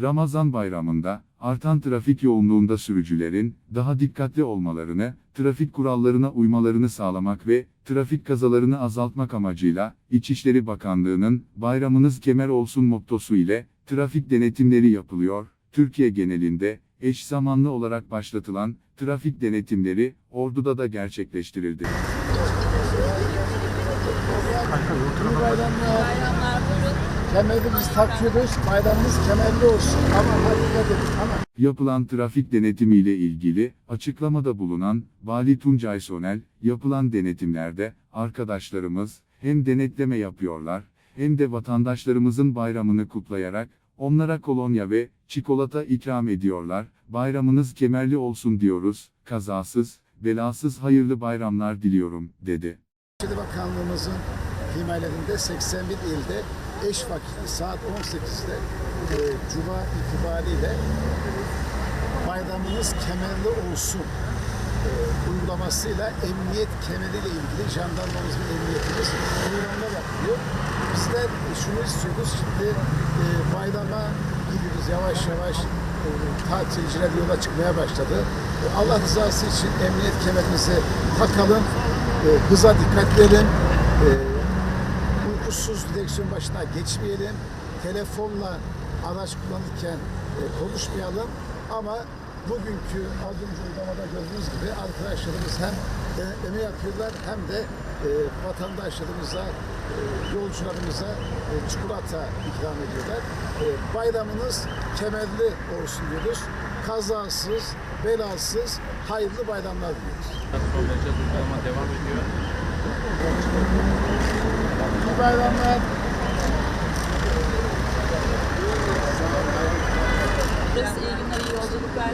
Ramazan bayramında, artan trafik yoğunluğunda sürücülerin, daha dikkatli olmalarını, trafik kurallarına uymalarını sağlamak ve, trafik kazalarını azaltmak amacıyla, İçişleri Bakanlığı'nın, bayramınız kemer olsun mottosu ile, trafik denetimleri yapılıyor, Türkiye genelinde, eş zamanlı olarak başlatılan, trafik denetimleri, Ordu'da da gerçekleştirildi. Bayramlar. Kemerimizi takıyoruz. Bayramımız kemerli olsun. Aman hadi dikkat edin. Yapılan trafik denetimiyle ilgili, açıklamada bulunan, Vali Tuncay Sonel, yapılan denetimlerde, arkadaşlarımız, hem denetleme yapıyorlar, hem de vatandaşlarımızın bayramını kutlayarak, onlara kolonya ve çikolata ikram ediyorlar, bayramınız kemerli olsun diyoruz, kazasız, belasız hayırlı bayramlar diliyorum, dedi. Bakanlığımızın himayelerinde 81 ilde eş vakitli saat 18'de e, Cuma itibariyle bayramınız kemerli olsun e, uygulamasıyla emniyet kemeriyle ilgili jandarmamız ve emniyetimiz uygulamalar yapıyor. Bizler şunu istiyoruz şimdi e, bayrama gidiyoruz yavaş yavaş e, tatilciler yola çıkmaya başladı. E, Allah rızası için emniyet kemerimizi takalım, e, hıza dikkat edelim, e, uykusuz direksiyon başına geçmeyelim, telefonla araç kullanırken e, konuşmayalım ama bugünkü az önce uygulamada gördüğünüz gibi arkadaşlarımız hem denetleme yapıyorlar hem de e, vatandaşlarımıza, e, yolcularımıza e, çikolata ikram ediyorlar. E, bayramınız kemerli olsun diyoruz. Kazasız, belasız, hayırlı bayramlar diliyoruz. Uygulama ediyor. İyi bayramlar. Burası iyi günler, iyi yolculuklar.